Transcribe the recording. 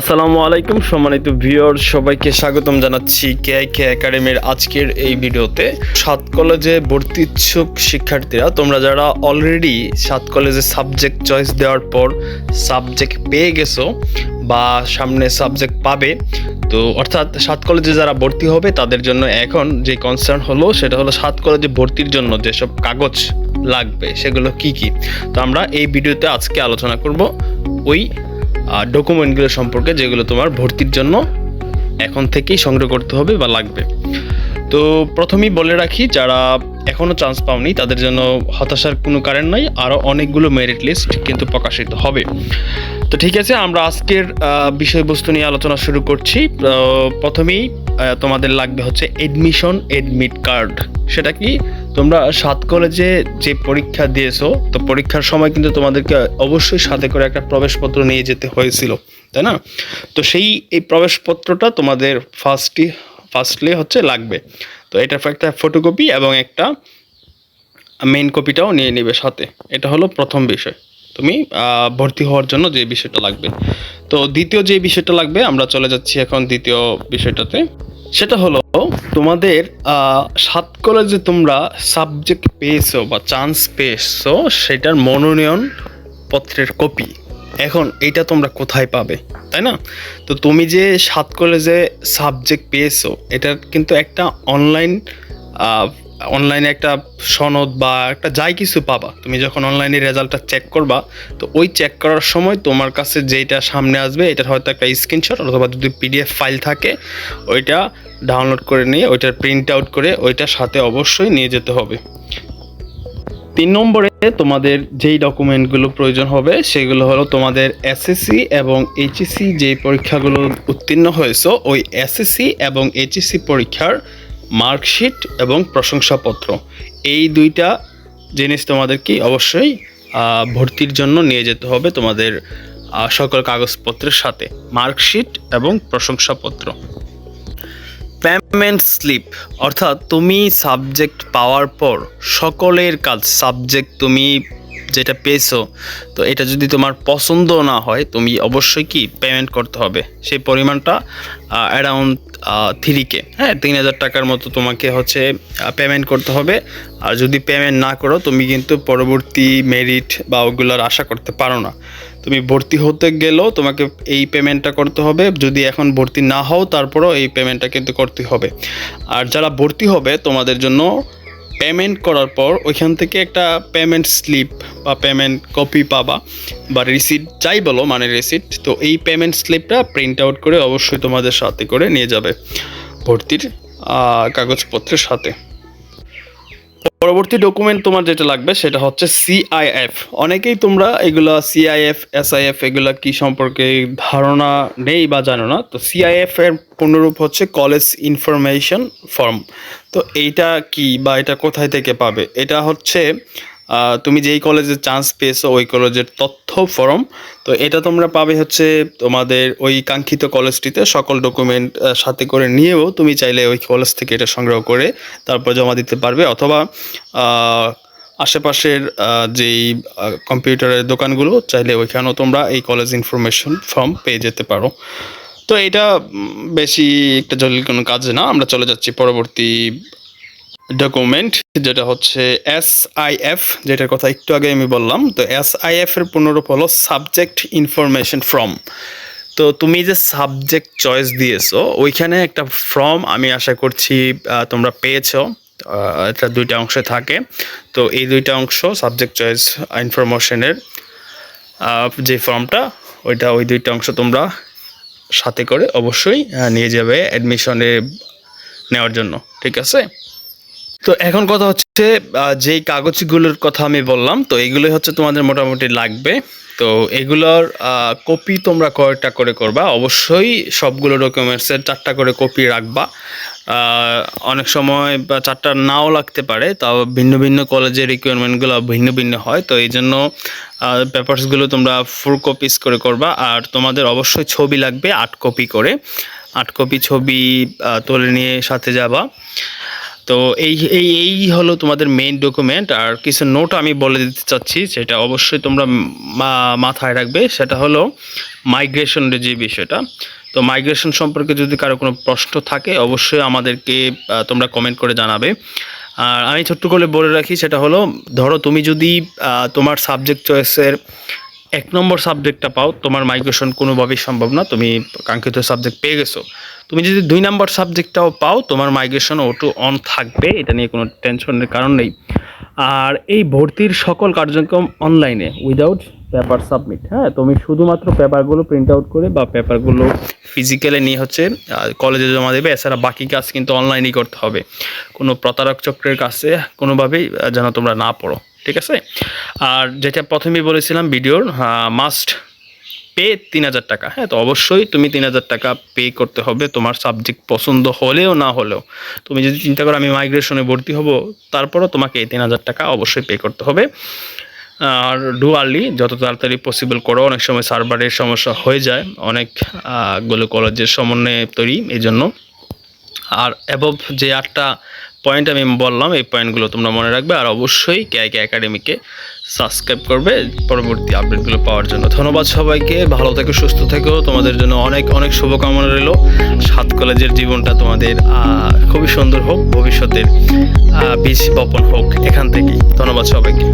আসসালামু আলাইকুম সম্মানিত ভিউয়ার সবাইকে স্বাগতম জানাচ্ছি কে কে একাডেমির আজকের এই ভিডিওতে। সাত কলেজে ভর্তি ইচ্ছুক শিক্ষার্থীরা, তোমরা যারা অলরেডি সাত কলেজে সাবজেক্ট চয়েস দেওয়ার পর সাবজেক্ট পেয়ে গেছো বা সামনে সাবজেক্ট পাবে, তো অর্থাৎ সাত কলেজে যারা ভর্তি হবে, তাদের জন্য এখন যে কনসার্ন হলো, সেটা হলো সাত কলেজে ভর্তির জন্য যেসব কাগজ লাগবে, সেগুলো কি কি? তো আমরা এই ভিডিওতে আজকে আলোচনা করব ওই ডকুমেন্টগুলো সম্পর্কে যেগুলো তোমার ভর্তির জন্য এখন থেকেই সংগ্রহ করতে হবে বা লাগবে। তো প্রথমেই বলে রাখি, যারা এখনও চান্স পাওনি, তাদের জন্য হতাশার কোনো কারণ নাই আরও অনেকগুলো মেরিট লিস্ট কিন্তু প্রকাশিত হবে। তো ঠিক আছে, আমরা আজকের বিষয়বস্তু নিয়ে আলোচনা শুরু করছি। প্রথমেই তোমাদের লাগবে হচ্ছে এডমিশন এডমিট কার্ড সেটা কি? তোমরা সাত কলেজে যে পরীক্ষা দিয়েছ, তো পরীক্ষার সময় কিন্তু তোমাদেরকে অবশ্যই সাথে করে একটা প্রবেশপত্র নিয়ে যেতে হয়েছিল, তাই না? তো সেই এই প্রবেশপত্রটা তোমাদের ফার্স্টই ফার্স্টলি হচ্ছে লাগবে। তো এটার একটা ফটোকপি এবং একটা মেন কপিটাও নিয়ে নেবে সাথে। এটা হলো প্রথম বিষয়। তুমি ভর্তি হওয়ার জন্য যে বিষয়টা লাগবে। তো দ্বিতীয় যে বিষয়টা লাগবে, আমরা চলে যাচ্ছি এখন দ্বিতীয় বিষয়টাতে। সেটা হলো তোমাদের সাত কলেজে তোমরা সাবজেক্ট পেয়েছ বা চান্স পেয়েছ, সেটার মনোনয়ন পত্রের কপি এখন এইটা তোমরা কোথায় পাবে, তাই না? তো তুমি যে সাত কলেজে সাবজেক্ট পেয়েছ, এটার কিন্তু একটা অনলাইন অনলাইনে একটা সনদ বা একটা যাই কিছু পাবা। তুমি যখন অনলাইনে রেজাল্টটা চেক করবা, তো ওই চেক করার সময় তোমার কাছে যেটা সামনে আসবে, এটার হয়তো একটা স্ক্রিনশট অথবা যদি পিডিএফ ফাইল থাকে, ওইটা ডাউনলোড করে নিয়ে ওইটার প্রিন্ট আউট করে ওইটার সাথে অবশ্যই নিয়ে যেতে হবে। তিন নম্বরে তোমাদের যেই ডকুমেন্টগুলো প্রয়োজন হবে সেগুলো হলো তোমাদের এসএসসি এবং এইচএসসি যে পরীক্ষাগুলো উত্তীর্ণ হয়েছে ওই এসএসসি এবং এইচএসসি পরীক্ষার মার্কশিট এবং প্রশংসাপত্র। এই দুইটা জিনিস তোমাদেরকে অবশ্যই আহ, ভর্তির জন্য নিয়ে যেতে হবে তোমাদের সকল কাগজপত্রের সাথে। মার্কশিট এবং প্রশংসাপত্র। পেমেন্ট স্লিপ অর্থাৎ তুমি সাবজেক্ট পাওয়ার পর সকলের কাজ সাবজেক্ট তুমি যেটা পেয়েছ, তো এটা যদি তোমার পছন্দ না হয়, তুমি অবশ্যই কি পেমেন্ট করতে হবে? সেই পরিমাণটা অ্যারাউন্ড থ্রি কে হ্যাঁ তিন হাজার টাকার মতো তোমাকে হচ্ছে পেমেন্ট করতে হবে। আর যদি পেমেন্ট না করো, তুমি কিন্তু পরবর্তী মেরিট বা ওগুলোর আশা করতে পারো না। তুমি ভর্তি হতে গেলেও তোমাকে এই পেমেন্টটা করতে হবে। যদি এখন ভর্তি না হও, তারপরেও এই পেমেন্টটা কিন্তু করতে হবে। আর যারা ভর্তি হবে, তোমাদের জন্য পেমেন্ট করার পর ওইখান থেকে একটা পেমেন্ট স্লিপ বা পেমেন্ট কপি পাবা বা রিসিট যাই বলো মানে রিসিট তো এই পেমেন্ট স্লিপটা প্রিন্ট আউট করে অবশ্যই তোমাদের সাথে করে নিয়ে যাবে ভর্তির কাগজপত্রের সাথে। পরবর্তী ডকুমেন্ট তোমার যেটা লাগবে সেটা হচ্ছে সিআইএফ অনেকেই তোমরা এগুলা সিআইএফ এসআইএফ এগুলা কি সম্পর্কে ধারণা নেই বা জানো না। তো সিআইএফ এর পূর্ণরূপ হচ্ছে কলেজ ইনফরমেশন ফর্ম তো এইটা কি বা এটা কোথায় থেকে পাবে? এটা হচ্ছে তুমি যেই কলেজে চান্স পেয়েছ, ওই কলেজের তথ্য ফর্ম। তো এটা তোমরা পাবে হচ্ছে তোমাদের ওই কাঙ্ক্ষিত কলেজটিতে সকল ডকুমেন্ট সাথে করে নিয়েও তুমি চাইলে ওই কলেজ থেকে এটা সংগ্রহ করে তারপর জমা দিতে পারবে অথবা আশেপাশের যেই কম্পিউটারের দোকানগুলো চাইলে ওইখানেও তোমরা এই কলেজ ইনফরমেশন ফর্ম পেয়ে যেতে পারো। তো এটা বেশি একটা জটিল কোনো কাজ না। আমরা চলে যাচ্ছি পরবর্তী ডকুমেন্ট যেটা হচ্ছে এস আই এফ যেটার কথা একটু আগে আমি বললাম, তো এস আই এফ এর পূর্ণরূপ হলো সাবজেক্ট ইনফরমেশন ফর্ম তো তুমি যে সাবজেক্ট চয়েস দিয়েছ, ওইখানে একটা ফর্ম আমি আশা করছি তোমরা পেয়েছ এটা দুইটা অংশে থাকে। তো এই দুইটা অংশ সাবজেক্ট চয়েস ইনফরমেশনের যে ফর্মটা ওইটা ওই দুইটা অংশ তোমরা সাথে করে অবশ্যই নিয়ে যাবে অ্যাডমিশনে নেওয়ার জন্য, ঠিক আছে? তো এখন কথা হচ্ছে যেই কাগজগুলোর কথা আমি বললাম, তো এগুলো হচ্ছে তোমাদের মোটামুটি লাগবে। তো এগুলোর কপি তোমরা কয়টা করে করবা? অবশ্যই সবগুলো ডকুমেন্টসের চারটা করে কপি রাখবা। অনেক সময় বা চারটা নাও লাগতে পারে, তাও ভিন্ন ভিন্ন কলেজের রিকোয়ারমেন্টগুলো ভিন্ন ভিন্ন হয়। তো এই জন্য পেপারসগুলো তোমরা ফুল কপিস করে করবা। আর তোমাদের অবশ্যই ছবি লাগবে, আট কপি করে। আট কপি ছবি তুলে নিয়ে সাথে যাবা। তো এই এই এই হলো তোমাদের মেইন ডকুমেন্ট আর কিছু নোট আমি বলে দিতে চাচ্ছি, সেটা অবশ্যই তোমরা মাথায় রাখবে, সেটা হলো মাইগ্রেশনের যে বিষয়টা। তো মাইগ্রেশন সম্পর্কে যদি কারও কোনো প্রশ্ন থাকে, অবশ্যই আমাদেরকে তোমরা কমেন্ট করে জানাবে। আর আমি ছোট্ট করে বলে রাখি, সেটা হলো, ধরো তুমি যদি তোমার সাবজেক্ট চয়েসের এক নম্বর সাবজেক্টটা পাও, তোমার মাইগ্রেশন কোনোভাবেই সম্ভব না, তুমি কাঙ্ক্ষিত সাবজেক্ট পেয়ে গেছো। তুমি যদি দুই নম্বর সাবজেক্টটাও পাও, তোমার মাইগ্রেশন ওটু অন থাকবে, এটা নিয়ে কোনো টেনশনের কারণ নেই। আর এই ভর্তির সকল কার্যক্রম অনলাইনে উইদাউট পেপার সাবমিট হ্যাঁ? তুমি শুধুমাত্র পেপারগুলো প্রিন্ট আউট করে বা পেপারগুলো ফিজিক্যালি নিয়ে হচ্ছে কলেজে জমা দেবে, এছাড়া বাকি কাজ কিন্তু অনলাইনেই করতে হবে। কোনো প্রতারক চক্রের কাছে কোনোভাবেই যেন তোমরা না পড়ো, ঠিক আছে? আর যেটা প্রথমেই বলেছিলাম ভিডিওর মাস্ট পে তিন হাজার টাকা। হ্যাঁ তো অবশ্যই তুমি তিন হাজার টাকা পে করতে হবে। তোমার সাবজেক্ট পছন্দ হলেও না হলেও। তুমি যদি চিন্তা করো আমি মাইগ্রেশনে ভর্তি হব, তারপরও তোমাকে এই তিন হাজার টাকা অবশ্যই পে করতে হবে। আর ডু আর্লি যত তাড়াতাড়ি পসিবল করো। অনেক সময় সার্ভারের সমস্যা হয়ে যায়। অনেকগুলো কলেজের সমন্বয়ে তৈরি এই জন্য আর অ্যাবভ যে আটটা পয়েন্ট আমি বললাম, এই পয়েন্টগুলো তোমরা মনে রাখবে আর অবশ্যই কে কে একাডেমিকে সাবস্ক্রাইব করবে পরবর্তী আপডেটগুলো পাওয়ার জন্য। ধন্যবাদ সবাইকে, ভালো থেকো, সুস্থ থেকো। তোমাদের জন্য অনেক অনেক শুভকামনা রইল। সাত কলেজের জীবনটা তোমাদের খুবই সুন্দর হোক, ভবিষ্যতের বীজ বপন হোক এখান থেকেই। ধন্যবাদ সবাইকে।